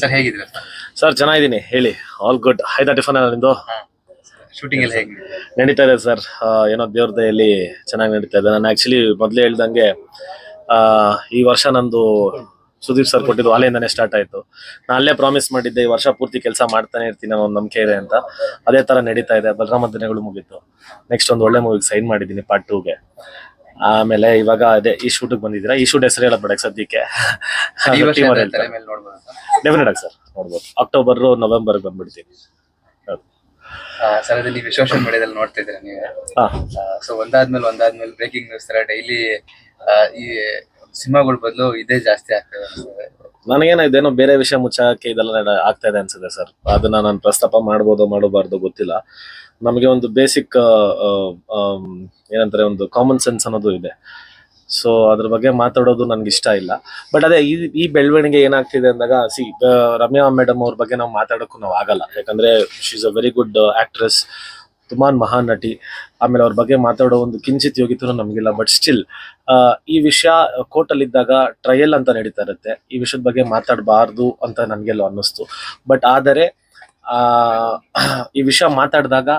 Sir ಹೇಗಿದ್ದೀರಾ? Sir ಚೆನ್ನಾಗಿದ್ದೀನಿ. ಹೇಳಿ ಆಲ್ ಗುಡ್ ಆಯ್ತಾ ಟಿಫನ್ ನಿಂದು ಶೂಟಿಂಗ್ ಎಲ್ಲ ಹೇಗೆ? ನಡೀತಾ ಇದೆ ಸರ್. ಏನೋ ದೇವ್ರ ದಯಲ್ಲಿ ಚೆನ್ನಾಗಿ ನಡೀತಾ ಇದೆ. ನಾನು ಆಕ್ಚುಲಿ ಮೊದಲೇ ಹೇಳ್ದಂಗೆ ಈ ವರ್ಷ ನಂದು ಸುದೀಪ್ ಸರ್ ಕೊಟ್ಟಿದ್ದು ಅಲ್ಲಿಂದಾನೇ ಸ್ಟಾರ್ಟ್ ಆಯ್ತು. ನಾನು ಅಲ್ಲೇ ಪ್ರಾಮಿಸ್ ಮಾಡಿದ್ದೆ ಈ ವರ್ಷ ಪೂರ್ತಿ ಕೆಲಸ ಮಾಡ್ತಾನೆ ಇರ್ತೀನಿ ಅನ್ನೋ ಒಂದು ನಂಬಿಕೆ ಇದೆ ಅಂತ. ಅದೇ ತರ ನಡೀತಾ ಇದೆ. ಬಲರಾಮ ದಿನಗಳು ಮುಗೀತು. ನೆಕ್ಸ್ಟ್ ಒಂದು ಒಳ್ಳೆ ಮೂವಿಗೆ ಸೈನ್ ಮಾಡಿದ್ದೀನಿ ಪಾರ್ಟ್ ಟೂಗೆ ಆಮೇಲೆ ಇವಾಗ ಅದೇ ಈ ಶೂಟಿಗೆ ಬಂದಿದ್ದೀರಾ? ಈ ಶೂಟ್ ಹೆಸರು ಹೇಳಬೇಡ ಬೇಡ ಸದ್ಯಕ್ಕೆ. ಡೆಫಿನೆಟ್ ಆಗಿ ಸರ್ ನೋಡ್ಬೋದು. ಅಕ್ಟೋಬರ್ ನವೆಂಬರ್ ಬಂದ್ಬಿಡ್ತೀನಿ. ಸರ್ ನೀವು ಸೋಷಿಯಲ್ ಮೀಡಿಯಾದಲ್ಲಿ ನೋಡ್ತಾ ಇದ್ದೀರಾ ನೀವು? ಸೊ ಒಂದಾದ್ಮೇಲೆ ಒಂದಾದ್ಮೇಲೆ ಬ್ರೇಕಿಂಗ್ ನ್ಯೂಸ್ ತರ ಡೈಲಿ ಈ ಸಿನಿಮಾಗಳ ಬದಲು ಇದೇ ಜಾಸ್ತಿ ಆಗ್ತದೆ ಅನ್ಸುತ್ತೆ. ನನಗೇನೋ ಬೇರೆ ವಿಷಯ ಮುಚ್ಚಾಕೆ ಇದೆಲ್ಲ ಆಗ್ತಾ ಇದೆ ಅನ್ಸುತ್ತೆ ಸರ್. ಅದನ್ನ ನಾನು ಪ್ರಸ್ತಾಪ ಮಾಡ್ಬೋದೋ ಮಾಡಬಾರ್ದು ಗೊತ್ತಿಲ್ಲ. ನಮಗೆ ಒಂದು ಬೇಸಿಕ್ ಏನಂತಾರೆ ಒಂದು ಕಾಮನ್ ಸೆನ್ಸ್ ಅನ್ನೋದು ಇದೆ. ಸೊ ಅದ್ರ ಬಗ್ಗೆ ಮಾತಾಡೋದು ನನ್ಗೆ ಇಷ್ಟ ಇಲ್ಲ. ಬಟ್ ಅದೇ, ಈ ಈ ಬೆಳವಣಿಗೆ ಏನಾಗ್ತಿದೆ ಅಂದಾಗ, ಸಿ ರಮ್ಯಾ ಮೇಡಮ್ ಅವ್ರ ಬಗ್ಗೆ ನಾವು ಮಾತಾಡೋಕ್ಕೂ ನಾವು ಆಗಲ್ಲ. ಯಾಕಂದ್ರೆ she is a very good actress ತುಂಬಾ ಮಹಾನ್ ನಟಿ. ಆಮೇಲೆ ಅವ್ರ ಬಗ್ಗೆ ಮಾತಾಡೋ ಒಂದು ಕಿಂಚಿತ್ ಯೋಗ್ಯತೆನೂ ನಮಗಿಲ್ಲ ಬಟ್ ಸ್ಟಿಲ್ ಈ ವಿಷಯ ಕೋರ್ಟಲ್ಲಿ ಇದ್ದಾಗ ಟ್ರಯಲ್ ಅಂತ ನಡೀತಾ ಇರುತ್ತೆ. ಈ ವಿಷಯದ ಬಗ್ಗೆ ಮಾತಾಡಬಾರ್ದು ಅಂತ ನನಗೆಲ್ಲೋ ಅನ್ನಿಸ್ತು. ಬಟ್ ಆದರೆ ಈ ವಿಷಯ ಮಾತಾಡಿದಾಗ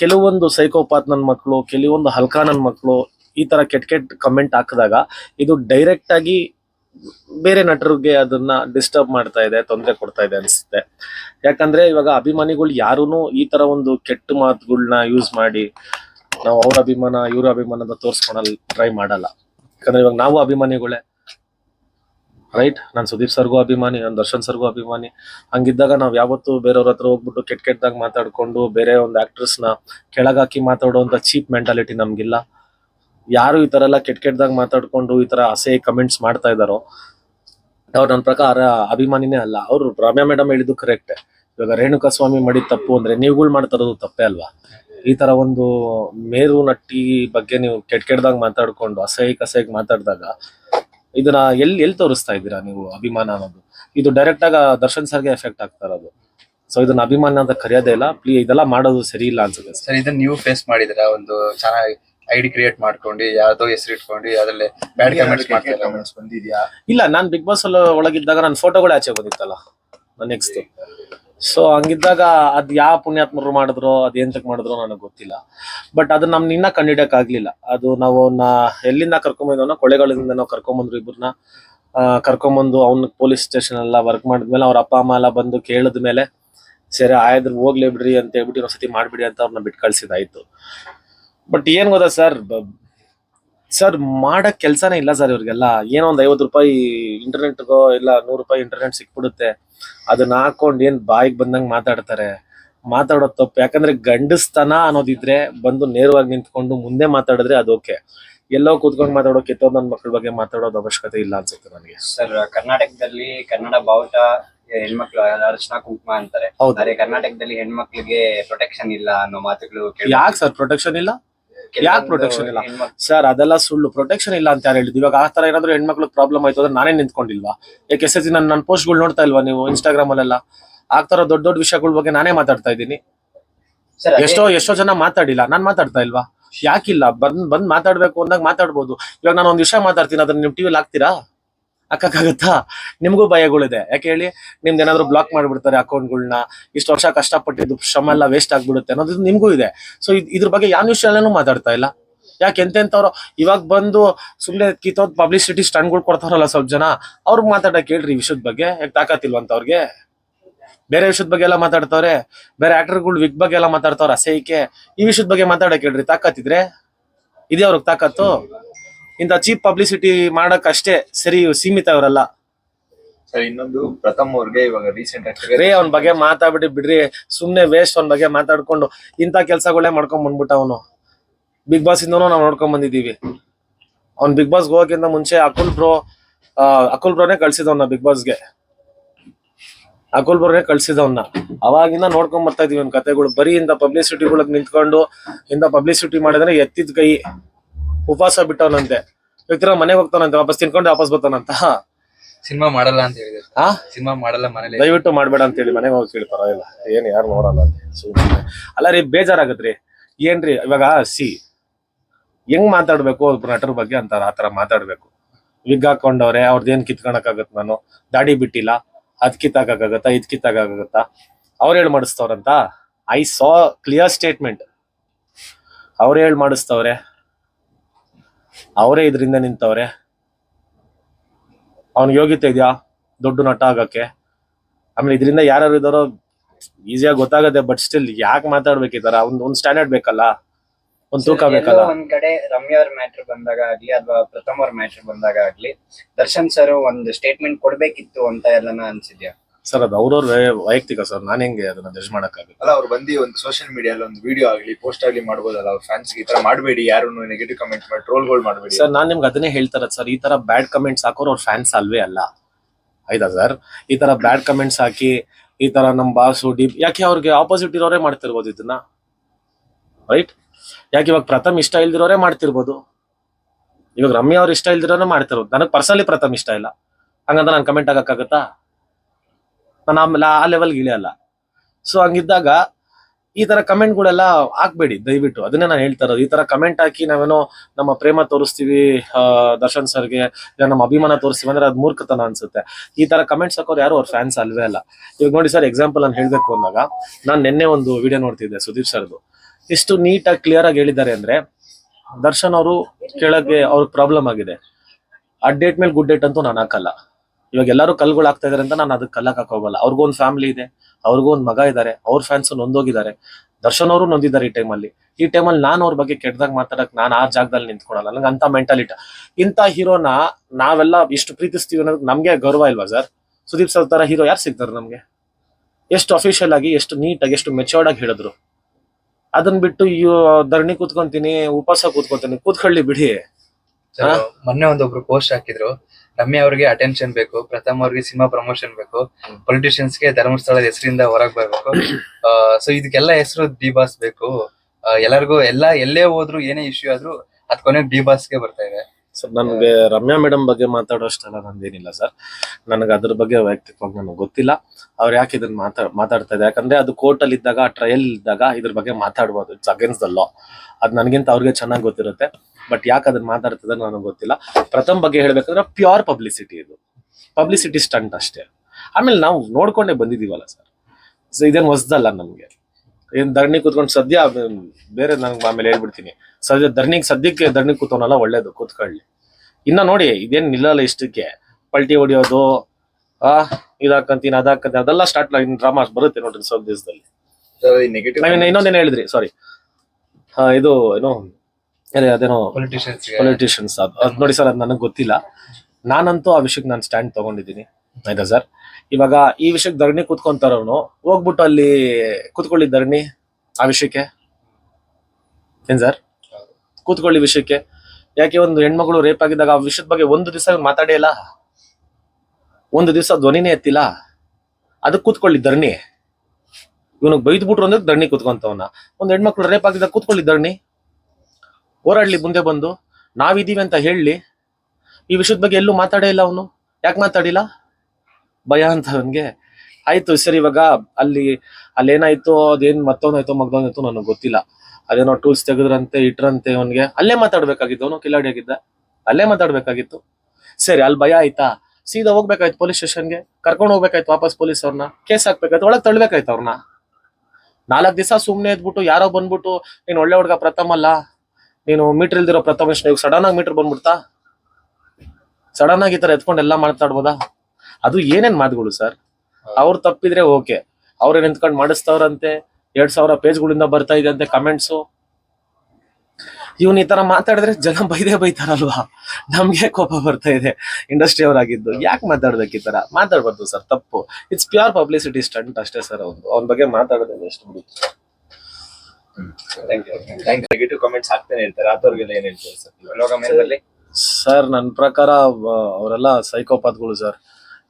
ಕೆಲವೊಂದು ಸೈಕೋಪಾತ್ ನನ್ನ ಮಕ್ಕಳು ಕೆಲವೊಂದು ಹಲ್ಕಾ ನನ್ನ ಮಕ್ಕಳು ಈ ತರ ಕೆಟ್ಟ ಕೆಟ್ಟ ಕಮೆಂಟ್ ಹಾಕಿದಾಗ ಇದು ಡೈರೆಕ್ಟ್ ಆಗಿ ಬೇರೆ ನಟರಿಗೆ ಅದನ್ನ ಡಿಸ್ಟರ್ಬ್ ಮಾಡ್ತಾ ಇದೆ, ತೊಂದರೆ ಕೊಡ್ತಾ ಇದೆ ಅನಿಸುತ್ತೆ. ಯಾಕಂದ್ರೆ ಇವಾಗ ಅಭಿಮಾನಿಗಳು ಯಾರೂ ಈ ತರ ಒಂದು ಕೆಟ್ಟ ಮಾತುಗಳನ್ನ ಯೂಸ್ ಮಾಡಿ ನಾವು ಅವ್ರ ಅಭಿಮಾನ, ಇವ್ರ ಅಭಿಮಾನದ ತೋರಿಸ್ಕೊಳಲ್ ಟ್ರೈ ಮಾಡಲ್ಲ. ಯಾಕಂದ್ರೆ ಇವಾಗ ನಾವು ಅಭಿಮಾನಿಗಳೇ. ರೈಟ್ ನಾನು ಸುದೀಪ್ ಸರ್ಗೂ ಅಭಿಮಾನಿ, ನಾನು ದರ್ಶನ್ ಸರ್ಗೂ ಅಭಿಮಾನಿ. ಹಂಗಿದ್ದಾಗ ನಾವು ಯಾವತ್ತೂ ಬೇರೆಯವ್ರ ಹತ್ರ ಹೋಗ್ಬಿಟ್ಟು ಕೆಟ್ಟ ಕೆಟ್ಟದಾಗ ಮಾತಾಡ್ಕೊಂಡು ಬೇರೆ ಒಂದು ಆಕ್ಟ್ರೆಸ್ನ ಕೆಳಗಾಕಿ ಮಾತಾಡುವಂತ ಚೀಪ್ ಮೆಂಟಾಲಿಟಿ ನಮ್ಗಿಲ್ಲ. ಯಾರು ಈ ತರ ಎಲ್ಲ ಕೆಟ್ಟ ಕೆಟ್ಟದಾಗ ಮಾತಾಡ್ಕೊಂಡು ಈ ತರ ಅಸೆ ಕಮೆಂಟ್ಸ್ ಮಾಡ್ತಾ ಇದಾರೋ ಅವ್ರು ನನ್ನ ಪ್ರಕಾರ ಅಭಿಮಾನಿನೇ ಅಲ್ಲ. ಅವರು ರಮ್ಯಾ ಮೇಡಮ್ ಹೇಳಿದ್ದು ಕರೆಕ್ಟ್ ಇವಾಗ ರೇಣುಕಾ ಸ್ವಾಮಿ ಮಾಡಿದ ತಪ್ಪು ಅಂದ್ರೆ ನೀವುಗಳು ಮಾಡ್ತಾ ಇರೋದು ತಪ್ಪೇ ಅಲ್ವಾ? ಈ ತರ ಒಂದು ಮೇರು ನಟ್ಟಿ ಬಗ್ಗೆ ನೀವು ಕೆಟ್ಟ ಕೆಟ್ಟದಾಗ ಮಾತಾಡ್ಕೊಂಡು ಅಸಹ್ಯ ಅಸಹ್ಯಕ್ಕೆ ಮಾತಾಡಿದಾಗ ಇದನ್ನ ಎಲ್ಲಿ ಎಲ್ಲಿ ತೋರಿಸ್ತಾ ಇದ್ದೀರಾ ನೀವು ಅಭಿಮಾನ ಅನ್ನೋದು? ಇದು ಡೈರೆಕ್ಟ್ ಆಗ ದರ್ಶನ್ ಸರ್ಗೆ ಎಫೆಕ್ಟ್ ಆಗ್ತಾ ಇರೋದು. ಸೊ ಇದನ್ನ ಅಭಿಮಾನ ಅಂತ ಕರೆಯೋದೇ ಇಲ್ಲ. ಪ್ಲೀ ಇದೆಲ್ಲ ಮಾಡೋದು ಸರಿ ಇಲ್ಲ ಅನ್ಸುತ್ತೆ. ಸರ್, ಇದನ್ನ ನೀವು ಫೇಸ್ ಮಾಡಿದ್ರ ಒಂದು ಚೆನ್ನಾಗಿ ಐಡಿ ಕ್ರಿಯೇಟ್ ಮಾಡ್ಕೊಂಡು ಯಾವ್ದೋ ಹೆಸರು ಇಟ್ಕೊಂಡು ಅದ್ರಲ್ಲಿ ಬ್ಯಾಡ್ ಕಮೆಂಟ್ಸ್ ಮಾಡ್ತಾರೆ ಕಮೆಂಟ್ಸ್ ಬಂದಿದ್ಯಾ? ಇಲ್ಲ ನಾನು ಬಿಗ್ ಬಾಸ್ ಅಲ್ಲಿ ಒಳಗಿದ್ದಾಗ ನನ್ನ ಫೋಟೋಗಳು ಆಚೆ ಬಂದಿತ್ತಲ್ಲ ನನ್ನ ನೆಕ್ಸ್ಟ್ ಸೊ ಹಂಗಿದ್ದಾಗ ಅದ್ ಯಾವ ಪುಣ್ಯಾತ್ಮರು ಮಾಡಿದ್ರು ಅದ್ ಎಂತಕ್ ಮಾಡಿದ್ರು ನನಗೆ ಗೊತ್ತಿಲ್ಲ. ಬಟ್ ಅದು ನಮ್ ಇನ್ನ ಕಂಡಿಡಿಯಕ್ ಆಗ್ಲಿಲ್ಲ. ಅದು ನಾವು ಅವ್ನ ಎಲ್ಲಿಂದ ಕರ್ಕೊಂಬಂದವನ ಕೊಳೆಗಳಿಂದ ನಾವು ಕರ್ಕೊಂಬಂದ್ರು ಇಬ್ಬರನ್ನ ಕರ್ಕೊಂಬಂದು ಅವ್ನ ಪೊಲೀಸ್ ಸ್ಟೇಷನ್ ಎಲ್ಲ ವರ್ಕ್ ಮಾಡಿದ್ಮೇಲೆ ಅವ್ರ ಅಪ್ಪ ಅಮ್ಮ ಎಲ್ಲ ಬಂದು ಕೇಳಿದ ಮೇಲೆ ಸರಿ ಆಯ್ದ್ರು ಹೋಗ್ಲೇ ಬಿಡ್ರಿ ಅಂತ ಹೇಳ್ಬಿಟ್ಟು ಇನ್ನೊಂದ್ಸತಿ ಮಾಡ್ಬಿಡಿ ಅಂತ ಅವ್ರನ್ನ ಬಿಟ್ಟು ಕಳ್ಸಿದಾಯ್ತು. ಬಟ್ ಏನ್ ಗೊತ್ತಾ ಸರ್ ಸರ್ ಮಾಡಕ್ ಕೆಲಸನೇ ಇಲ್ಲ ಸರ್ ಇವ್ರಿಗೆಲ್ಲ. ಏನೋ ಒಂದು ಐವತ್ತು ರೂಪಾಯಿ ಇಂಟರ್ನೆಟ್ಗೋ ಇಲ್ಲ ನೂರು ರೂಪಾಯಿ ಇಂಟರ್ನೆಟ್ ಸಿಕ್ಬಿಡುತ್ತೆ. ಅದನ್ನ ಹಾಕೊಂಡ್ ಏನ್ ಬಾಯಿಗೆ ಬಂದಂಗೆ ಮಾತಾಡ್ತಾರೆ. ಮಾತಾಡೋ ತಪ್ಪು. ಯಾಕಂದ್ರೆ ಗಂಡಸ್ತನ ಅನ್ನೋದಿದ್ರೆ ಬಂದು ನೇರವಾಗಿ ನಿಂತ್ಕೊಂಡು ಮುಂದೆ ಮಾತಾಡಿದ್ರೆ ಅದು ಓಕೆ. ಎಲ್ಲೋ ಕೂತ್ಕೊಂಡು ಮಾತಾಡೋ ಕಿತ್ತೋ ನನ್ನ ಮಕ್ಳ ಬಗ್ಗೆ ಮಾತಾಡೋದು ಅವಶ್ಯಕತೆ ಇಲ್ಲ ಅನ್ಸುತ್ತೆ ನನಗೆ. ಸರ್ ಕರ್ನಾಟಕದಲ್ಲಿ ಕನ್ನಡ ಬಾವುಟ ಹೆಣ್ಮಕ್ಳು ಅರ್ಶನ ಕುಂಕುಮ ಅಂತಾರೆ. ಹೌದು. ಕರ್ನಾಟಕದಲ್ಲಿ ಹೆಣ್ಮಕ್ಳಿಗೆ ಪ್ರೊಟೆಕ್ಷನ್ ಇಲ್ಲ ಅನ್ನೋ ಮಾತುಗಳು ಕೇಳಿ- ಯಾಕೆ ಸರ್ ಪ್ರೊಟೆಕ್ಷನ್ ಇಲ್ಲ? ಯಾಕ್ ಪ್ರೊಟೆಕ್ಷನ್ ಇಲ್ಲ? ಸರ್ ಅದೆಲ್ಲ ಸುಳ್ಳು. ಪ್ರೊಟೆಕ್ಷನ್ ಇಲ್ಲ ಅಂತ ಯಾರು ಹೇಳಿದ್ರು? ಇವಾಗ ಆ ತರ ಏನಾದ್ರು ಹೆಣ್ಮಕ್ಳಿಗೆ ಪ್ರಾಬ್ಲಮ್ ಆಯ್ತು ಅಂದ್ರೆ ನಾನೇ ನಿಂತ್ಕೊಂಡಿಲ್ವಾ? ಯಾಕೆ ಎಸ್ ಎಸ್ ನನ್ನ ನನ್ನ ಪೋಸ್ಟ್ಗಳು ನೋಡ್ತಾ ಇಲ್ವಾ ನೀವು ಇನ್ಸ್ಟಾಗ್ರಾಮ್ ಅಲ್ಲೆಲ್ಲ? ಆಗ್ತಾರೋ ದೊಡ್ಡ ದೊಡ್ಡ ವಿಷಯಗಳ ಬಗ್ಗೆ ನಾನೇ ಮಾತಾಡ್ತಾ ಇದ್ದೀನಿ. ಎಷ್ಟೋ ಎಷ್ಟೋ ಜನ ಮಾತಾಡಿಲ್ಲ. ನಾನ್ ಮಾತಾಡ್ತಾ ಇಲ್ವಾ? ಯಾಕಿಲ್ಲ? ಬಂದ್ ಬಂದ್ ಮಾತಾಡ್ಬೇಕು ಅಂದಾಗ ಮಾತಾಡ್ಬೋದು. ಇವಾಗ ನಾನು ಒಂದ್ ವಿಷಯ ಮಾತಾಡ್ತೀನಿ. ಅದನ್ನ ನಿಮ್ ಟಿವಿಲಿ ಹಾಕ್ತೀರಾ? ಹಾಕಕ್ಕಾಗತ್ತಾ? ನಿಮಗೂ ಭಯಗಳಿದೆ. ಯಾಕೆ ಹೇಳಿ, ನಿಮ್ದು ಏನಾದ್ರು ಬ್ಲಾಕ್ ಮಾಡ್ಬಿಡ್ತಾರೆ ಅಕೌಂಟ್ಗಳನ್ನ ಇಷ್ಟು ವರ್ಷ ಕಷ್ಟಪಟ್ಟಿದ್ದು ಶ್ರಮ ಎಲ್ಲ ವೇಸ್ಟ್ ಆಗ್ಬಿಡುತ್ತೆ ಅನ್ನೋದು ನಿಮ್ಗೂ ಇದೆ. ಸೊ ಇದ್ರ ಬಗ್ಗೆ ಯಾವ ನ್ಯೂಸ್ ಚಾನಲ್ನೂ ಮಾತಾಡ್ತಾ ಇಲ್ಲ. ಯಾಕೆ ಎಂತೆಂತವ್ರು ಇವಾಗ ಬಂದು ಸುಮ್ಮನೆ ಕಿತ್ತೋದ್ ಪಬ್ಲಿಸಿಟಿ ಸ್ಟಂಡ್ಗಳು ಕೊಡ್ತಾರಲ್ಲ ಸ್ವಲ್ಪ ಜನ ಅವ್ರಿಗೆ ಮಾತಾಡಕ್ ಹೇಳ್ರಿ ಈ ವಿಷಯದ ಬಗ್ಗೆ. ಯಾಕೆ ತಾಕತ್ತಿಲ್ವಂತ ಅವ್ರಿಗೆ? ಬೇರೆ ವಿಷಯದ ಬಗ್ಗೆ ಎಲ್ಲ ಮಾತಾಡ್ತವ್ರೆ? ಬೇರೆ ಆಕ್ಟರ್ಗಳು ವಿಗ್ ಬಗ್ಗೆ ಎಲ್ಲ ಮಾತಾಡ್ತಾವ್ರ ಅಸಹ್ಯಕ್ಕೆ? ಈ ವಿಷಯದ ಬಗ್ಗೆ ಮಾತಾಡಕ್ಕೆ ಹೇಳ್ರಿ ತಾಕತ್ತಿದ್ರೆ ಇದೇ ಅವ್ರಿಗೆ ತಾಕತ್ತು? ಇಂಥ ಚೀಪ್ ಪಬ್ಲಿಸಿಟಿ ಮಾಡಕ್ಕಷ್ಟೇ ಸರಿ ಸೀಮಿತ ಅವರಲ್ಲ ಸರ್ ಇನ್ನೊಂದು ಪ್ರಥಮ್ ಅವ್ರಿಗೆ ಇವಾಗ ರೀಸೆಂಟ್ ಆಗಿ ರೇ ಅವನ ಬಗ್ಗೆ ಮಾತಾಡ್ಬಿಟ್ಟು ಬಿಡ್ರಿ ಸುಮ್ನೆ ವೇಸ್ಟ್ ಅವನ ಬಗ್ಗೆ ಮಾತಾಡ್ಕೊಂಡು ಇಂಥ ಕೆಲ್ಸಗಳೇ ಮಾಡ್ಕೊಂಡ್ ಬಂದ್ಬಿಟ್ಟ ಅವನು. ಬಿಗ್ ಬಾಸ್ ಇಂದನೂ ನಾವು ನೋಡ್ಕೊಂಡ್ ಬಂದಿದೀವಿ ಅವ್ನ್ ಬಿಗ್ ಬಾಸ್ ಹೋಗಕ್ಕಿಂತ ಮುಂಚೆ ಅಕುಲ್ ಬ್ರೋ ಅಕುಲ್ ಬ್ರೋನೇ ಕಳ್ಸಿದವನ್ನ ಬಿಗ್ ಬಾಸ್ಗೆ ಅಕುಲ್ ಬ್ರೋನೇ ಕಳ್ಸಿದವನ್ನ ಅವಾಗಿಂದ ನೋಡ್ಕೊಂಡ್ ಬರ್ತಾ ಇದೀವಿ ಅವ್ನ ಕತೆಗಳು. ಬರೀ ಇಂಥ ಪಬ್ಲಿಸಿಟಿಗಳಿಗೆ ನಿಂತ್ಕೊಂಡು ಇಂಥ ಪಬ್ಲಿಸಿಟಿ ಮಾಡಿದ್ರೆ ಎತ್ತಿದ ಕೈ. ಉಪವಾಸ ಬಿಟ್ಟವನಂತೆ. ವ್ಯಕ್ತಿರ ಮನೆಗೆ ಹೋಗ್ತಾನಂತೆ ವಾಪಸ್ ತಿನ್ಕೊಂಡು ವಾಪಸ್ ಬರ್ತಾನಂತ. ಸಿನಿಮಾ ಮಾಡಲ್ಲ ಅಂತ ಹೇಳಿದ್ರು. ಆ? ಸಿನಿಮಾ ಮಾಡಲ್ಲ ಮನೇಲಿ. ದಯವಿಟ್ಟು ಮಾಡ್ಬೇಡ ಅಂತ ಹೇಳಿ ಮನೆಗೆ ಹೋಗಿ ಕೇಳಿ ಪರವಾಗಿಲ್ಲ. ಏನ್ ಯಾರು ನೋಡಲ್ಲ ಅಂತ ಸುಮ್ಮನೆ ಅಲ್ಲ ರೀ ಬೇಜಾರಾಗತ್ರಿ. ಏನ್ರಿ ಇವಾಗ ಸಿ ಹೆಂಗ್ ಮಾತಾಡ್ಬೇಕು ಒಬ್ರು ನಟರ ಬಗ್ಗೆ ಅಂತಾರ ಆತರ ಮಾತಾಡ್ಬೇಕು. ವಿಗ್ ಹಾಕೊಂಡವ್ರೆ ಅವ್ರದ್ದು ಏನ್ ಕಿತ್ಕೊಳಕ್ ಆಗತ್ ನಾನು? ದಾಡಿ ಬಿಟ್ಟಿಲ್ಲ ಅದ್ ಕಿತ್ತಾಕಾಗತ್ತಾ ಇದ್ ಕಿತ್ತಾಕಾಗತ್ತಾ? ಅವ್ರು ಹೇಳಿ ಮಾಡಿಸ್ತವ್ರಂತ? ಐ ಸಾ ಕ್ಲಿಯರ್ ಸ್ಟೇಟ್ಮೆಂಟ್ ಅವ್ರು ಹೇಳಿ ಮಾಡಿಸ್ತವ್ರೆ. ಅವರೇ ಇದರಿಂದ ನಿಂತವ್ರೆ. ಅವ್ನಿಗೆ ಯೋಗ್ಯತೆ ಇದೆಯಾ? ದೊಡ್ಡ ನಟ ಆಗಕ್ಕೆ. ಆಮೇಲೆ ಇದರಿಂದ ಯಾರು ಇದಾರೋ ಈಸಿಯಾಗಿ ಗೊತ್ತಾಗತ್ತೆ ಬಟ್ ಸ್ಟಿಲ್ ಯಾಕೆ ಮಾತಾಡ್ಬೇಕಿದಾರ ಒಂದ್ ಒಂದ್ ಸ್ಟ್ಯಾಂಡರ್ಡ್ ಬೇಕಲ್ಲ. ಒಂದ್ ತೂಕ ಬೇಕಲ್ಲ. ಒಂದ್ ಕಡೆ ರಮ್ಯವ್ರ ಮ್ಯಾಟ್ರ್ ಬಂದಾಗ ಆಗ್ಲಿ ಅಥವಾ ಪ್ರಥಮ್ ಅವ್ರ ಮ್ಯಾಟ್ರ್ ಬಂದಾಗ ಆಗ್ಲಿ ದರ್ಶನ್ ಸರ್ ಒಂದು ಸ್ಟೇಟ್ಮೆಂಟ್ ಕೊಡ್ಬೇಕಿತ್ತು ಅಂತ ಎಲ್ಲನ ಅನ್ಸಿದ್ಯಾ? ಸರ್ ಅದು ಅವ್ರವ್ರ ವೈಯಕ್ತಿಕ ಸರ್ ನಾನು ಹೆಂಗೆ ಅದನ್ನ ಜಡ್ಜ್ ಮಾಡಕ್ಕಾಗುತ್ತೆ? ಅಲ್ಲ ಅವ್ರು ಬಂದು ಒಂದು ಸೋಷಿಯಲ್ ಮೀಡಿಯಲ್ಲಿ ಒಂದು ವಿಡಿಯೋ ಆಗಲಿ ಪೋಸ್ಟ್ ಆಗಲಿ ಮಾಡ್ಬೋದಲ್ಲ ಅವ್ರ ಫ್ಯಾನ್ಸ್ ಈ ತರ ಮಾಡಬೇಡಿ ಯಾರು ನೆಗೆಟಿವ್ ಕಮೆಂಟ್ ಮಾಡಿ ಟ್ರೋಲ್ಗಳು ಮಾಡಬೇಡಿ. ಸರ್ ನಾನು ನಿಮ್ಗೆ ಅದನ್ನೇ ಹೇಳ್ತಾರ ಸರ್ ಈ ತರ ಬ್ಯಾಡ್ ಕಮೆಂಟ್ಸ್ ಹಾಕೋರು ಅವ್ರ ಫ್ಯಾನ್ಸ್ ಅಲ್ವೇ ಅಲ್ಲ? ಆಯ್ತಾ ಸರ್? ಈ ತರ ಬ್ಯಾಡ್ ಕಮೆಂಟ್ಸ್ ಹಾಕಿ ಈ ತರ ನಮ್ಮ ಬಾಸು ಡಿ ಯಾಕೆ ಅವ್ರಿಗೆ ಆಪೋಸಿಟ್ ಇರೋರೇ ಮಾಡ್ತಿರ್ಬೋದು ಇದನ್ನ? ರೈಟ್ ಯಾಕೆ ಇವಾಗ ಪ್ರಥಮ್ ಇಷ್ಟ ಇಲ್ದಿರೋರೇ ಮಾಡ್ತಿರ್ಬೋದು? ಇವಾಗ ರಮ್ಯ ಅವ್ರು ಇಷ್ಟ ಇಲ್ದಿರೋರೇ ಮಾಡ್ತಿರೋದು. ನನಗೆ ಪರ್ಸನಲಿ ಪ್ರಥಮ್ ಇಷ್ಟ ಇಲ್ಲ. ಹಂಗಂದ್ರೆ ನಾನು ಕಮೆಂಟ್ ಆಗಕ್ಕಾಗತ್ತಾ ನಾನು ಆಮೇಲೆ ಆ ಲೆವೆಲ್ಗೆ ಇಳಿಯಲ್ಲ ಸೊ ಹಂಗಿದ್ದಾಗ ಈ ತರ ಕಮೆಂಟ್ಗಳೆಲ್ಲ ಹಾಕ್ಬೇಡಿ, ದಯವಿಟ್ಟು. ಅದನ್ನೇ ನಾನು ಹೇಳ್ತಾ ಇರೋದು. ಈ ತರ ಕಮೆಂಟ್ ಹಾಕಿ ನಾವೇನೋ ನಮ್ಮ ಪ್ರೇಮ ತೋರಿಸ್ತೀವಿ ದರ್ಶನ್ ಸರ್ಗೆ, ಇಲ್ಲ ನಮ್ಮ ಅಭಿಮಾನ ತೋರಿಸ್ತೀವಿ ಅಂದ್ರೆ ಅದು ಮೂರ್ಖತನ ಅನ್ಸುತ್ತೆ. ಈ ತರ ಕಮೆಂಟ್ಸ್ ಹಾಕೋರು ಯಾರು ಅವ್ರ ಫ್ಯಾನ್ಸ್ ಅಲ್ವೇ ಅಲ್ಲ. ಇವಾಗ ನೋಡಿ ಸರ್ ಎಕ್ಸಾಂಪಲ್ ನಾನು ಹೇಳ್ಬೇಕು ಅಂದಾಗ, ನಾನು ನಿನ್ನೆ ಒಂದು ವಿಡಿಯೋ ನೋಡ್ತಿದ್ದೆ ಸುದೀಪ್ ಸರ್ದು ಎಷ್ಟು ನೀಟಾಗಿ ಕ್ಲಿಯರ್ ಆಗಿ ಹೇಳಿದ್ದಾರೆ ಅಂದ್ರೆ, ದರ್ಶನ್ ಅವರು ಕೆಳಗೆ ಅವ್ರಿಗೆ ಪ್ರಾಬ್ಲಮ್ ಆಗಿದೆ. ಆ ಡೇಟ್ ಮೇಲೆ ಗುಡ್ ಡೇಟ್ ಅಂತೂ ನಾನು ಹಾಕಲ್ಲ. ಇವಾಗ ಎಲ್ಲರೂ ಕಲ್ಗಳು ಹಾಕ್ತಾ ಇದಾರೆ ಅಂತ ನಾನು ಅದಕ್ಕೆ ಕಲ್ಲಕ್ ಹಾಕೋಗಲ್ಲ ಅವ್ರಿಗೂ ಒಂದು ಫ್ಯಾಮಿಲಿ ಇದೆ ಅವ್ರಿಗೂ ಒಂದು ಮಗ ಇದ್ದಾರೆ ಅವ್ರ ಫ್ಯಾನ್ಸ್ ನೊಂದೋಗಿದ್ದಾರೆ. ದರ್ಶನ್ ಅವರು ನೊಂದಿದ್ದಾರೆ ಈ ಟೈಮಲ್ಲಿ ಈ ಟೈಮಲ್ಲಿ ನಾನು ಅವ್ರ ಬಗ್ಗೆ ಕೆಟ್ಟದಾಗ ಮಾತಾಡಕ್ ನಾನು ಆ ಜಾಗದಲ್ಲಿ ನಿಂತ್ಕೊಳಲ್ಲ. ನಂಗೆ ಅಂತ ಮೆಂಟಾಲಿಟಿ ಇಂಥ ಹೀರೋನ ನಾವೆಲ್ಲ ಇಷ್ಟು ಪ್ರೀತಿಸ್ತೀವಿ ಅನ್ನೋದಕ್ಕೆ ನಮ್ಗೆ ಗೌರವ ಇಲ್ವಾ ಸರ್ ಸುದೀಪ್ ಸರ್ ತರ ಹೀರೋ ಯಾರು ಸಿಗ್ತಾರೆ ನಮ್ಗೆ? ಎಷ್ಟು ಅಫಿಷಿಯಲ್ ಆಗಿ ಎಷ್ಟು ನೀಟಾಗಿ ಎಷ್ಟು ಮೆಚೋರ್ಡ್ ಆಗಿ ಹೇಳಿದ್ರು. ಅದನ್ನ ಬಿಟ್ಟು ಇವ್ ಧರಣಿ ಕೂತ್ಕೊಂತೀನಿ ಉಪವಾಸ ಕೂತ್ಕೊಂತೀನಿ. ಕೂತ್ಕೊಳ್ಳಿ ಬಿಡಿ. ಮೊನ್ನೆ ಒಂದೊಬ್ರು ಪೋಸ್ಟ್ ಹಾಕಿದ್ರು. ರಮ್ಯಾ ಅವ್ರಿಗೆ ಅಟೆನ್ಷನ್ ಬೇಕು ಪ್ರಥಮ್ ಅವ್ರಿಗೆ ಸಿನಿಮಾ ಪ್ರಮೋಷನ್ ಬೇಕು ಪೊಲಿಟಿಷಿಯನ್ಸ್ಗೆ ಧರ್ಮಸ್ಥಳದ ಹೆಸರಿಂದ ಹೊರಗ್ ಬರ್ಬೇಕು. ಸೊ ಇದಕ್ಕೆಲ್ಲ ಹೆಸರು ಡಿ ಬಾಸ್ ಬೇಕು ಎಲ್ಲರಿಗೂ ಎಲ್ಲ ಎಲ್ಲೇ ಹೋದ್ರು ಏನೇ ಇಶ್ಯೂ ಆದ್ರೂ ಅದ್ ಕೊನೆಗೆ ಡಿ ಬಾಸ್ಗೆ ಬರ್ತಾ ಇದೆ. ಸರ್ ನನಗೆ ರಮ್ಯಾ ಮೇಡಮ್ ಬಗ್ಗೆ ಮಾತಾಡೋಷ್ಟೆಲ್ಲ ನಂದೇನಿಲ್ಲ ಸರ್ ನನಗೆ ಅದ್ರ ಬಗ್ಗೆ ವೈಯಕ್ತಿಕವಾಗಿ ನನಗೆ ಗೊತ್ತಿಲ್ಲ. ಅವ್ರು ಯಾಕೆ ಇದನ್ನ ಮಾತಾ ಮಾತಾಡ್ತಾ ಇದೆ ಯಾಕಂದ್ರೆ ಅದು ಕೋರ್ಟಲ್ಲಿ ಇದ್ದಾಗ ಟ್ರಯಲ್ ಇದ್ದಾಗ ಇದ್ರ ಬಗ್ಗೆ ಮಾತಾಡ್ಬೋದು. ಇಟ್ಸ್ ಅಗೇನ್ಸ್ಟ್ ದ ಲಾ ಅದು ನನಗಿಂತ ಅವ್ರಿಗೆ ಚೆನ್ನಾಗಿ ಗೊತ್ತಿರುತ್ತೆ. ಬಟ್ ಯಾಕೆ ಅದನ್ನ ಮಾತಾಡ್ತದೆ ನನಗೆ ಗೊತ್ತಿಲ್ಲ. ಪ್ರಥಮ್ ಬಗ್ಗೆ ಹೇಳ್ಬೇಕಂದ್ರೆ ಪ್ಯೂರ್ ಪಬ್ಲಿಸಿಟಿ ಇದು. ಪಬ್ಲಿಸಿಟಿ ಸ್ಟಂಟ್ ಅಷ್ಟೇ. ಆಮೇಲೆ ನಾವು ನೋಡ್ಕೊಂಡೇ ಬಂದಿದ್ದೀವಲ್ಲ ಸರ್ ಸೊ ಇದೇನು ಹೊಸ್ದಲ್ಲ ನಮಗೆ. ಏನು ಧರಣಿ ಕೂತ್ಕೊಂಡು ಸದ್ಯ ಬೇರೆ ನನಗೆ ಆಮೇಲೆ ಹೇಳ್ಬಿಡ್ತೀನಿ. ಸದ್ಯ ಧರಣಿಗೆ ಸದ್ಯಕ್ಕೆ ಧರಣಿ ಕೂತವನಲ್ಲ ಒಳ್ಳೇದು ಕೂತ್ಕೊಳ್ಳಿ. ಇನ್ನ ನೋಡಿ ಇದೇನು ನಿಲ್ಲಲ್ಲ ಇಷ್ಟಕ್ಕೆ. ಪಲ್ಟಿ ಹೊಡಿಯೋದು ಆ ಇದಾಕಂತೀನಿ ಅದಾಕಂತೀನಿ ಅದೆಲ್ಲ ಸ್ಟಾರ್ಟ್ ಡ್ರಾಮಾ ಬರುತ್ತೆ ನೋಡ್ರಿ ಸ್ವಲ್ಪ ದಿವಸದಲ್ಲಿ ಇನ್ನೊಂದೇನು ಹೇಳಿದ್ರಿ? ಸಾರಿ ಇದು ಏನು ಅದೇ ಅದೇನೋ ಪೊಲಿಟಿಷಿಯನ್ಸ್ ಪೊಲಿಟಿಷಿಯನ್ಸ್ ಅದು. ನೋಡಿ ಸರ್ ಅದು ನನಗೆ ಗೊತ್ತಿಲ್ಲ. ನಾನಂತೂ ಆ ವಿಷಯಕ್ಕೆ ನಾನು ಸ್ಟ್ಯಾಂಡ್ ತಗೊಂಡಿದ್ದೀನಿ. ಆಯ್ತಾ ಸರ್? ಇವಾಗ ಈ ವಿಷಯಕ್ಕೆ ಧರಣಿ ಕೂತ್ಕೊಂತಾರವನು ಹೋಗ್ಬಿಟ್ಟು ಅಲ್ಲಿ ಕೂತ್ಕೊಳ್ಳಿ ಧರಣಿ ಆ ವಿಷಯಕ್ಕೆ. ಏನ್ ಸರ್? ಕೂತ್ಕೊಳ್ಳಿ ವಿಷಯಕ್ಕೆ. ಯಾಕೆ ಒಂದು ಹೆಣ್ಮಗಳು ರೇಪ್ ಆಗಿದ್ದಾಗ ಆ ವಿಷಯದ ಬಗ್ಗೆ ಒಂದು ದಿವಸ ಮಾತಾಡೇ ಇಲ್ಲ? ಒಂದು ದಿವಸ ಧ್ವನಿನೇ ಎತ್ತಿಲ್ಲ? ಅದಕ್ಕೆ ಕೂತ್ಕೊಳ್ಳಿ ಧರಣಿ. ಇವನಿಗೆ ಬೈದ್ಬಿಟ್ರು ಅಂದ್ರೆ ಧರಣಿ ಕೂತ್ಕೊಂತವನ. ಒಂದು ಹೆಣ್ಮಕ್ಳು ರೇಪ್ ಆಗಿದ್ದಾಗ ಕೂತ್ಕೊಳ್ಳಿ ಧರಣಿ. ಹೋರಾಡ್ಲಿ, ಮುಂದೆ ಬಂದು. ನಾವಿದ್ದೀವಿ ಅಂತ ಹೇಳಲಿ ಈ ವಿಷಯದ ಬಗ್ಗೆ ಎಲ್ಲೂ ಮಾತಾಡೇ ಇಲ್ಲ ಅವನು. ಯಾಕೆ ಮಾತಾಡಿಲ್ಲ? ಭಯ ಅಂತ ಅವನಿಗೆ. ಆಯ್ತು, ಸರಿ, ಇವಾಗ ಅಲ್ಲಿ, ಅಲ್ಲೇನಾಯ್ತು, ಅದೇನ್ ಮತ್ತೊಂದಾಯ್ತು, ಮಗ್ದೊಂದಾಯ್ತು ನನಗೆ ಗೊತ್ತಿಲ್ಲ. ಅದೇನೋ ಟೂಲ್ಸ್ ತೆಗೆದ್ರಂತೆ, ಇಟ್ರಂತೆ ಅವನಿಗೆ. ಅಲ್ಲೇ ಮಾತಾಡ್ಬೇಕಾಗಿತ್ತು ಅವನು, ಕಿಲಾಡಿ ಆಗಿದ್ದ. ಅಲ್ಲೇ ಮಾತಾಡ್ಬೇಕಾಗಿತ್ತು. ಸರಿ, ಅಲ್ಲಿ ಭಯ ಆಯ್ತಾ? ಸೀದಾ ಹೋಗ್ಬೇಕಾಯ್ತು ಪೊಲೀಸ್ ಸ್ಟೇಷನ್ಗೆ. ಕರ್ಕೊಂಡು ಹೋಗ್ಬೇಕಾಯ್ತು ವಾಪಸ್ ಪೊಲೀಸ್ ಅವ್ರನ್ನ ಕೇಸ್ ಹಾಕ್ಬೇಕಾಯ್ತು, ಒಳಗೆ ತಳ್ಬೇಕಾಯ್ತು ಅವ್ರನ್ನ ನಾಲ್ಕು ದಿವಸ ಸುಮ್ಮನೆ ಇದ್ಬಿಟ್ಟು, ಯಾರೋ ಬಂದ್ಬಿಟ್ಟು, ನೀನು ಒಳ್ಳೆ ಹುಡುಗ ಪ್ರಥಮ ಅಲ್ಲ ನೀನು ಮೀಟರ್ ಇಲ್ದಿರೋ ಪ್ರಥಮ ನೀವು ಸಡನ್ ಆಗಿ ಮೀಟರ್ ಬಂದ್ಬಿಡ್ತಾ? ಸಡನ್ ಆಗಿ ಈ ತರ ಎತ್ಕೊಂಡು ಎಲ್ಲ ಮಾತಾಡ್ಬೋದಾ? ಅದು ಏನೇನ್ ಮಾತುಗಳು ಸರ್ ಅವ್ರು ತಪ್ಪಿದ್ರೆ ಓಕೆ ಅವ್ರೇ ನಿಂತ್ಕೊಂಡು ಮಾಡಿಸ್ತವ್ರಂತೆ? ಎರಡ್ ಸಾವಿರ ಪೇಜ್ಗಳಿಂದ ಬರ್ತಾ ಇದೆ ಅಂತೆ ಕಮೆಂಟ್ಸು ಇವನ್ ಈ ತರ ಮಾತಾಡಿದ್ರೆ ಜನ ಬೈದೇ ಬೈತಾರಲ್ವಾ? ನಮ್ಗೆ ಕೋಪ ಬರ್ತಾ ಇದೆ. ಇಂಡಸ್ಟ್ರಿ ಅವರಾಗಿದ್ದು. ಯಾಕೆ ಮಾತಾಡ್ಬೇಕು ಈ ತರ? ಮಾತಾಡ್ಬಾರ್ದು ಸರ್ ತಪ್ಪು. ಇಟ್ಸ್ ಪ್ಯೂರ್ ಪಬ್ಲಿಸಿಟಿ ಸ್ಟಂಟ್ ಅಷ್ಟೇ ಸರ್ ಅವ್ನು ಅವ್ನ ಬಗ್ಗೆ ಮಾತಾಡೋದು ಎಷ್ಟು ಬಿಡಿ. ಕಮೆಂಟ್ಸ್ ಇರ್ತಾರೆ ಏನ್ ಹೇಳ್ತಾರೆ ಸರ್? ನನ್ನ ಪ್ರಕಾರ ಅವರೆಲ್ಲ ಸೈಕೋಪಾತ್ಗಳು ಸರ್.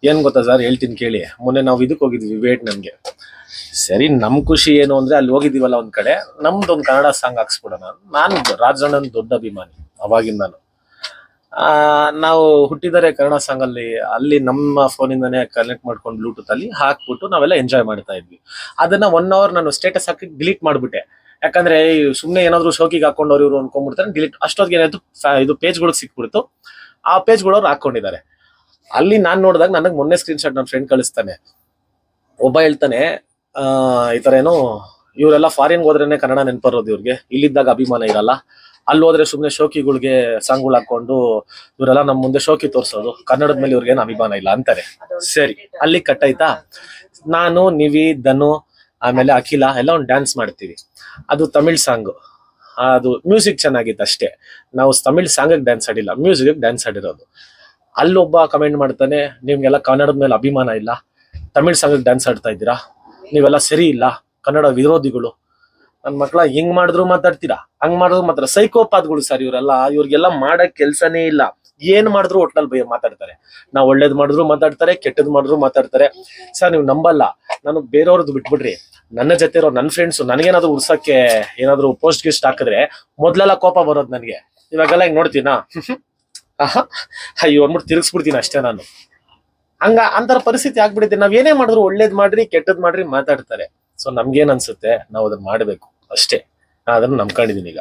ಏನ್ ಗೊತ್ತಾ ಸರ್? ಹೇಳ್ತೀನಿ ಕೇಳಿ. ಮೊನ್ನೆ ನಾವು ಇದಕ್ಕೆ ಹೋಗಿದ್ವಿ, ವೇಟ್ ನಮ್ಗೆ. ಸರಿ, ನಮ್ ಖುಷಿ ಏನು ಅಂದ್ರೆ ಅಲ್ಲಿ ಹೋಗಿದ್ದೀವಲ್ಲ ಒಂದ್ ಕಡೆ. ನಮ್ದು ಒಂದು ಕನ್ನಡ ಸಾಂಗ್ ಹಾಕ್ಸ್ಬಿಡೋಣ. ನಾನು ರಾಜಣ್ಣನ ದೊಡ್ಡ ಅಭಿಮಾನಿ, ಅವಾಗಿಂದ ನಾನು. ನಾವು ಹುಟ್ಟಿದರೆ ಕನ್ನಡ ಸಾಂಗ್ ಅಲ್ಲಿ ಅಲ್ಲಿ ನಮ್ಮ ಫೋನಿಂದಾನೇ ಕನೆಕ್ಟ್ ಮಾಡ್ಕೊಂಡು ಬ್ಲೂಟೂತ್ ಅಲ್ಲಿ ಹಾಕ್ಬಿಟ್ಟು ನಾವೆಲ್ಲ ಎಂಜಾಯ್ ಮಾಡ್ತಾ ಇದ್ವಿ. ಅದನ್ನ ಒನ್ ಅವರ್ ನಾನು ಸ್ಟೇಟಸ್ ಹಾಕಿ ಡಿಲೀಟ್ ಮಾಡ್ಬಿಟ್ಟೆ. ಯಾಕಂದ್ರೆ ಸುಮ್ಮನೆ ಸುಮ್ನೆ ಏನಾದ್ರು ಶೋಕಿಗೆ ಹಾಕೊಂಡವ್ರು ಇವ್ರು ಅನ್ಕೊಂಡ್ಬಿಡ್ತಾರೆ ಡಿಲೀಟ್ ಅಷ್ಟೊತ್ತಿಗೆ ಏನಾಯ್ತು ಇದು ಪೇಜ್ಗಳಿಗೆ ಸಿಕ್ಬಿಡ್ತು. ಆ ಪೇಜ್ಗಳು ಅವ್ರು ಹಾಕೊಂಡಿದ್ದಾರೆ ಅಲ್ಲಿ ನಾನ್ ನೋಡಿದಾಗ ನನಗೆ ಮೊನ್ನೆ ಸ್ಕ್ರೀನ್ ಶಾಟ್ ನನ್ನ ಫ್ರೆಂಡ್ ಕಳಿಸ್ತಾನೆ. ಒಬ್ಬ ಹೇಳ್ತಾನೆ ಆ ಈ ತರ ಏನೋ ಇವರೆಲ್ಲ ಫಾರಿನ್ ಹೋದ್ರೇನೆ ಕನ್ನಡ ನೆನ್ಪರೋದು ಇವ್ರಿಗೆ. ಇಲ್ಲಿದ್ದಾಗ ಅಭಿಮಾನ ಇರಲ್ಲ. ಅಲ್ಲಿ ಹೋದ್ರೆ ಸುಮ್ನೆ ಶೋಕಿಗಳಿಗೆ ಸಾಂಗ್ಗಳು ಹಾಕೊಂಡು ಇವರೆಲ್ಲ ನಮ್ಮ ಮುಂದೆ ಶೋಕಿ ತೋರ್ಸೋದು. ಕನ್ನಡದ ಮೇಲೆ ಇವ್ರಿಗೇನು ಅಭಿಮಾನ ಇಲ್ಲ ಅಂತಾರೆ. ಸರಿ ಅಲ್ಲಿ ಕಟ್ ಆಯ್ತಾ? ನಾನು ನಿವಿ ಧನು ಆಮೇಲೆ ಅಖಿಲ ಎಲ್ಲ ಒಂದು ಡ್ಯಾನ್ಸ್ ಮಾಡ್ತೀವಿ. ಅದು ತಮಿಳ್ ಸಾಂಗ್ ಅದು ಮ್ಯೂಸಿಕ್ ಚೆನ್ನಾಗಿತ್ತು ಅಷ್ಟೇ. ನಾವು ತಮಿಳ್ ಸಾಂಗ್ ಡ್ಯಾನ್ಸ್ ಆಡಿಲ್ಲ ಮ್ಯೂಸಿಕ್ ಡ್ಯಾನ್ಸ್ ಆಡಿರೋದು. ಅಲ್ಲೊಬ್ಬ ಕಮೆಂಟ್ ಮಾಡ್ತಾನೆ, ನಿಮ್ಗೆಲ್ಲ ಕನ್ನಡದ ಮೇಲೆ ಅಭಿಮಾನ ಇಲ್ಲ. ತಮಿಳ್ ಸಾಂಗ್ ಡ್ಯಾನ್ಸ್ ಆಡ್ತಾ ಇದ್ದೀರಾ? ನೀವೆಲ್ಲ ಸರಿ ಇಲ್ಲ. ಕನ್ನಡ ವಿರೋಧಿಗಳು. ನನ್ನ ಮಕ್ಳ, ಹಿಂಗ್ ಮಾಡಿದ್ರು ಮಾತಾಡ್ತೀರಾ? ಹಂಗ್ ಮಾಡಿದ್ರು ಮಾತ್ರ. ಸೈಕೋಪಾತ್ಗಳು ಸರ್ ಇವರೆಲ್ಲ. ಇವ್ರಿಗೆಲ್ಲ ಮಾಡಕ್ ಕೆಲ್ಸನೇ ಇಲ್ಲ. ಏನ್ ಮಾಡಿದ್ರು ಒಟ್ನಲ್ಲಿ ಬೈ ಮಾತಾಡ್ತಾರೆ. ನಾವು ಒಳ್ಳೇದ್ ಮಾಡಿದ್ರು ಮಾತಾಡ್ತಾರೆ, ಕೆಟ್ಟದ್ ಮಾಡಿದ್ರು ಮಾತಾಡ್ತಾರೆ. ಸರ್, ನೀವು ನಂಬಲ್ಲ. ನಾನು ಬೇರೆಯವ್ರದ್ದು ಬಿಟ್ಬಿಡ್ರಿ. ನನ್ನ ಜೊತೆ ಇರೋ ನನ್ನ ಫ್ರೆಂಡ್ಸ್ ನನಗೇನಾದ್ರು ಉರ್ಸಕ್ಕೆ ಏನಾದ್ರು ಪೋಸ್ಟ್ ಗಿಸ್ಟ್ ಹಾಕಿದ್ರೆ ಮೊದ್ಲೆಲ್ಲ ಕೋಪ ಬರೋದು ನನಗೆ. ಇವಾಗೆಲ್ಲ ಹಿಂಗ್ ನೋಡ್ತೀನಾ? ಅಯ್ಯೋ, ಅಂದ್ಬಿಟ್ಟು ತಿರ್ಗಿಸ್ಬಿಡ್ತೀನಿ ಅಷ್ಟೇ ನಾನು. ಹಂಗ ಅಂತರ ಪರಿಸ್ಥಿತಿ ಆಗ್ಬಿಡುತ್ತೆ ನಾವ್ ಏನೇ ಮಾಡಿದ್ರು ಒಳ್ಳೇದ್ ಮಾಡ್ರಿ, ಕೆಟ್ಟದ್ ಮಾಡ್ರಿ ಮಾತಾಡ್ತಾರೆ. ಸೊ ನಮ್ಗೇನ್ ಅನ್ಸುತ್ತೆ? ನಾವು ಅದನ್ನ ಮಾಡ್ಬೇಕು. ಅಷ್ಟೇ. ನಾ ಅದನ್ನ ನಂಬ್ಕೊಂಡಿದೀನಿ ಈಗ.